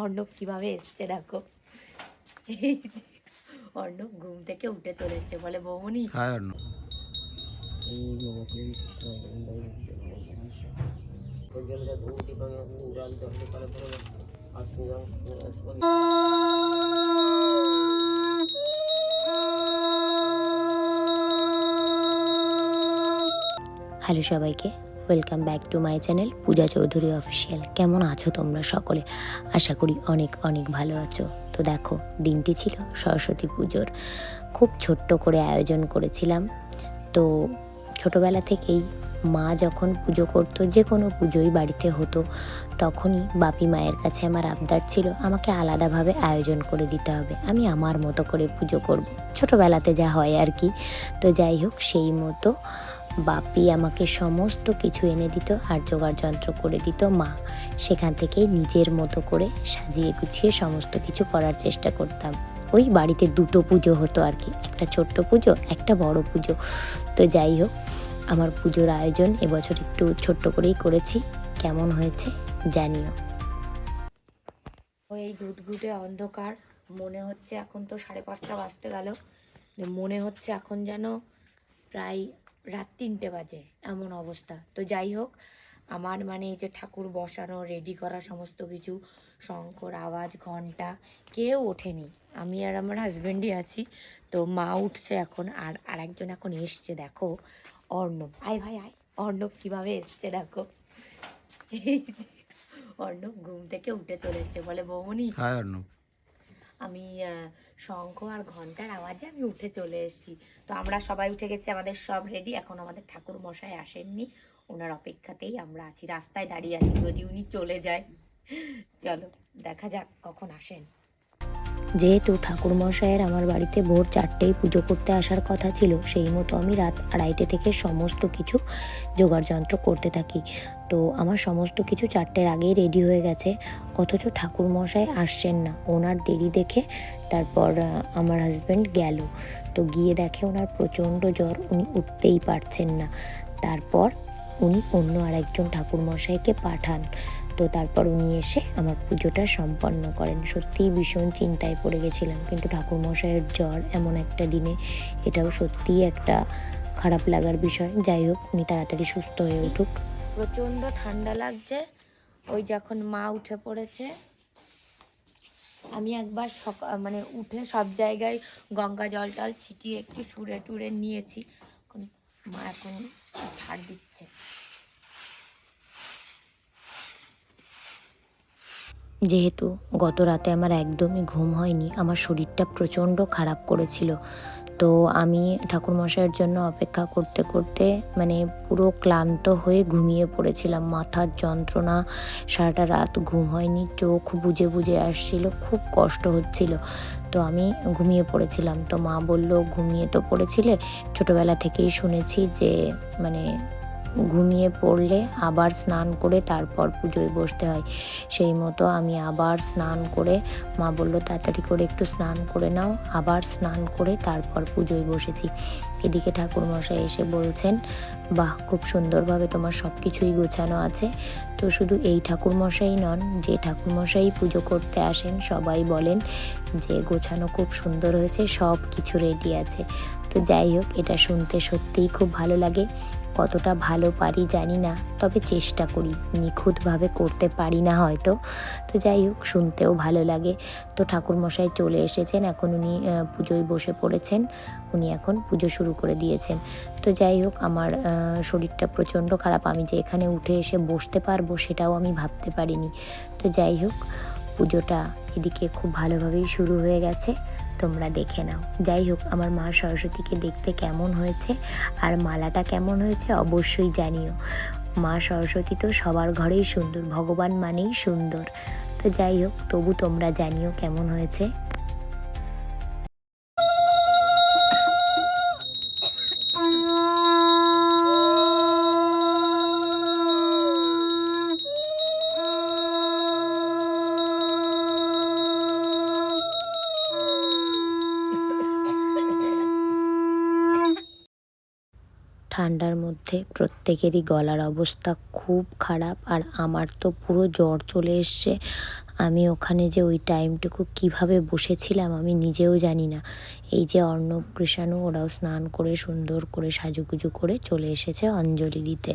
অর্ণব কীভাবে এসছে দেখো। এই যে অর্ণব ঘুম থেকে উঠে চলে এসছে বলে বৌমনি। হ্যালো সবাইকে। Welcome back to my channel Puja Chowdhury official কেমন আছো তোমরা সকলে? আশা করি অনেক অনেক ভালো আছো। তো দেখো, দিনটি ছিল সরস্বতী পুজোর। খুব ছোট্ট করে আয়োজন করেছিলাম। তো ছোটবেলা থেকেই মা যখন পুজো করতো, যে কোনো পুজোই বাড়িতে হতো, তখনই বাপি মায়ের কাছে আমার আবদার ছিল, আমাকে আলাদাভাবে আয়োজন করে দিতে হবে। আমি আমার মতো করে পুজো করব। ছোটোবেলাতে যা হয় আর কি। তো যাই হোক, সেই মতো বাপি আমাকে সমস্ত কিছু এনে দিত আর জোগাড় যন্ত্র করে দিত মা। সেখান থেকেই নিজের মতো করে সাজিয়ে গুছিয়ে সমস্ত কিছু করার চেষ্টা করতাম। ওই বাড়িতে দুটো পুজো হতো আর কি, একটা ছোট্ট পুজো, একটা বড় পুজো। তো যাই হোক, আমার পুজোর আয়োজন এবছর একটু ছোট্ট করেই করেছি। কেমন হয়েছে জানিও। ওই ঘুটঘুটে অন্ধকার, মনে হচ্ছে এখন তো সাড়ে পাঁচটা বাজতে গেল। মনে হচ্ছে এখন যেন প্রায় রাত তিনটে বাজে, এমন অবস্থা। তো যাই হোক, আমার মানে এই যে ঠাকুর বসানো রেডি করা সমস্ত কিছু, শঙ্কর, আওয়াজ, ঘণ্টা, কেউ ওঠেনি। আমি আর আমার হাজব্যান্ডই আছি, তো মা উঠছে এখন, আর আরেকজন এখন এসছে, দেখো, অর্ণব। আয় ভাই, আয়। অর্ণব কীভাবে এসছে, দেখো। এই যে, অর্ণব ঘুম থেকে উঠে চলে এসছে, বলে, বৌমনি হাই অর্ণ আমি শঙ্খ আর ঘণ্টার আওয়াজে আমি উঠে চলে এসেছি। তো আমরা সবাই উঠে গেছি, আমাদের সব রেডি এখন আমাদের ঠাকুর মশাই আসেননি। ওনার অপেক্ষাতেই আমরা আছি, রাস্তায় দাঁড়িয়ে আছি, যদি উনি চলে যায়। চলো, দেখা যাক কখন আসেন। যেহেতু ঠাকুরমশাইয়ের আমার বাড়িতে ভোর চারটেই পুজো করতে আসার কথা ছিল, সেই মতো আমি রাত আড়াইটে থেকে সমস্ত কিছু জোগাড় যন্ত্র করতে থাকি। তো আমার সমস্ত কিছু চারটের আগেই রেডি হয়ে গেছে, অথচ ঠাকুরমশাই আসছেন না। ওনার দেরি দেখে তারপর আমার হাজব্যান্ড গেল। তো গিয়ে দেখে ওনার প্রচণ্ড জ্বর, উনি উঠতেই পারছেন না। তারপর উনি অন্য আরেকজন ঠাকুরমশাইকে পাঠান। তো তারপর উনি এসে আমার পুজোটা সম্পন্ন করেন। সত্যিই ভীষণ চিন্তায় পড়ে গেছিলাম, কিন্তু ঠাকুরমশাইয়ের জ্বর এমন একটা দিনে এটাও সত্যিই একটা খারাপ লাগার বিষয়। যাই হোক, উনি তাড়াতাড়ি সুস্থ হয়ে উঠুক। প্রচণ্ড ঠান্ডা লাগছে, ওই যখন মা উঠে পড়েছে, আমি একবার সকাল মানে উঠে সব জায়গায় গঙ্গা জল টল ছিটিয়ে একটু সুরে টুরে নিয়েছি, এখন মা এখন ছাড় দিচ্ছে। যেহেতু গত রাতে আমার একদমই ঘুম হয়নি, আমার শরীরটা প্রচণ্ড খারাপ করেছিল। তো আমি ঠাকুরমশাইয়ের জন্য অপেক্ষা করতে করতে মানে পুরো ক্লান্ত হয়ে ঘুমিয়ে পড়েছিলাম। মাথার যন্ত্রণা, সারাটা রাত ঘুম হয়নি, চোখ বুজে বুজে আসছিল, খুব কষ্ট হচ্ছিল। তো আমি ঘুমিয়ে পড়েছিলাম। তো মা বলল, ঘুমিয়ে তো পড়েছিলে? ছোটোবেলা থেকেই শুনেছি যে মানে ঘুমিয়ে পড়লে আবার স্নান করে তারপর পুজোয় বসতে হয়। সেই মতো আমি আবার স্নান করে, মা বলল, তাড়াতাড়ি করে একটু স্নান করে নাও। আবার স্নান করে তারপর পুজোয় বসেছি। এদিকে ঠাকুরমশাই এসে বলছেন, বাহ, খুব সুন্দরভাবে তোমার সব কিছুই গোছানো আছে। তো শুধু এই ঠাকুরমশাই নন, যে ঠাকুরমশাই পুজো করতে আসেন, সবাই বলেন যে গোছানো খুব সুন্দর হয়েছে সব কিছু রেডি আছে। তো যাই হোক, এটা শুনতে সত্যিই খুব ভালো লাগে। কতটা ভালো পারি জানি না, তবে চেষ্টা করি। নিখুঁতভাবে করতে পারি না হয়তো। তো যাই হোক, শুনতেও ভালো লাগে। তো ঠাকুরমশাই চলে এসেছেন, এখন উনি পুজোয় বসে পড়েছেন। উনি এখন পুজো শুরু করে দিয়েছেন। তো যাই হোক, আমার শরীরটা প্রচণ্ড খারাপ। আমি যে এখানে উঠে এসে বসতে পারব সেটাও আমি ভাবতে পারিনি। তো যাই হোক, পুজোটা এদিকে খুব ভালোভাবেই শুরু হয়ে গেছে। তোমরা দেখে নাও। যাই হোক, আমার মা সরস্বতীকে দেখতে কেমন হয়েছে আর মালাটা কেমন হয়েছে অবশ্যই জানিও। মা সরস্বতী তো সবার ঘরেই সুন্দর, ভগবান মানেই সুন্দর। তো যাই হোক, তবু তোমরা জানিও কেমন হয়েছে। ঠান্ডার মধ্যে প্রত্যেকেরই গলার অবস্থা খুব খারাপ আর আমার তো পুরো জ্বর চলে এসছে। আমি ওখানে যে ওই টাইমটুকু কীভাবে বসেছিলাম আমি নিজেও জানি না। এই যে অর্ণব, কৃষাণু ওরাও স্নান করে সুন্দর করে সাজুগুজু করে চলে এসেছে অঞ্জলি দিতে।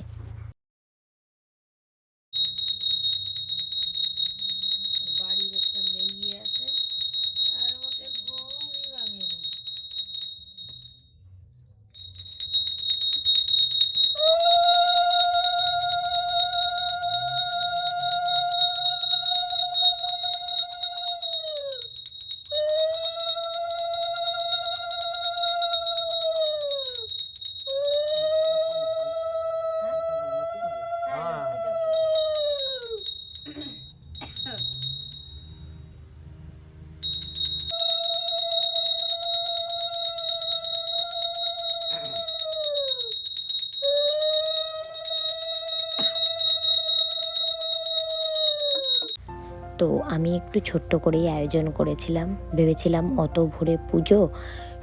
তো আমি একটু ছোট্ট করেই আয়োজন করেছিলাম। ভেবেছিলাম অত ভোরে পুজো,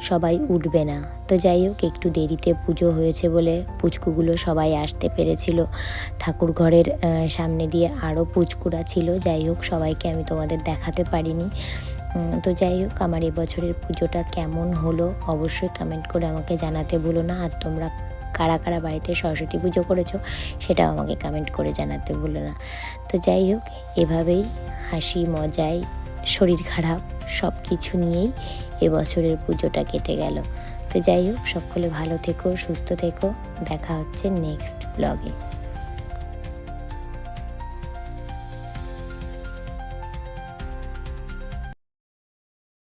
সবাই উঠবে না। তো যাই হোক, একটু দেরিতে পুজো হয়েছে বলে পুচকুগুলো সবাই আসতে পেরেছিল। ঠাকুর ঘরের সামনে দিয়ে আরও পুচকুরা ছিল। যাই হোক, সবাইকে আমি তোমাদের দেখাতে পারিনি। তো যাই হোক, আমার এবছরের পুজোটা কেমন হলো অবশ্যই কমেন্ট করে আমাকে জানাতে ভুলো না। আর তোমরা কারা কারা বাড়িতে সরস্বতী পুজো করেছ সেটাও আমাকে কমেন্ট করে জানাতে ভুলো না। তো যাই হোক, এভাবেই হাসি মজায় শরীর খারাপ সব কিছু নিয়েই এবছরের পুজোটা কেটে গেল। তো যাই হোক, সকলে ভালো থেকো, সুস্থ থেকো। দেখা হচ্ছে নেক্সট ব্লগে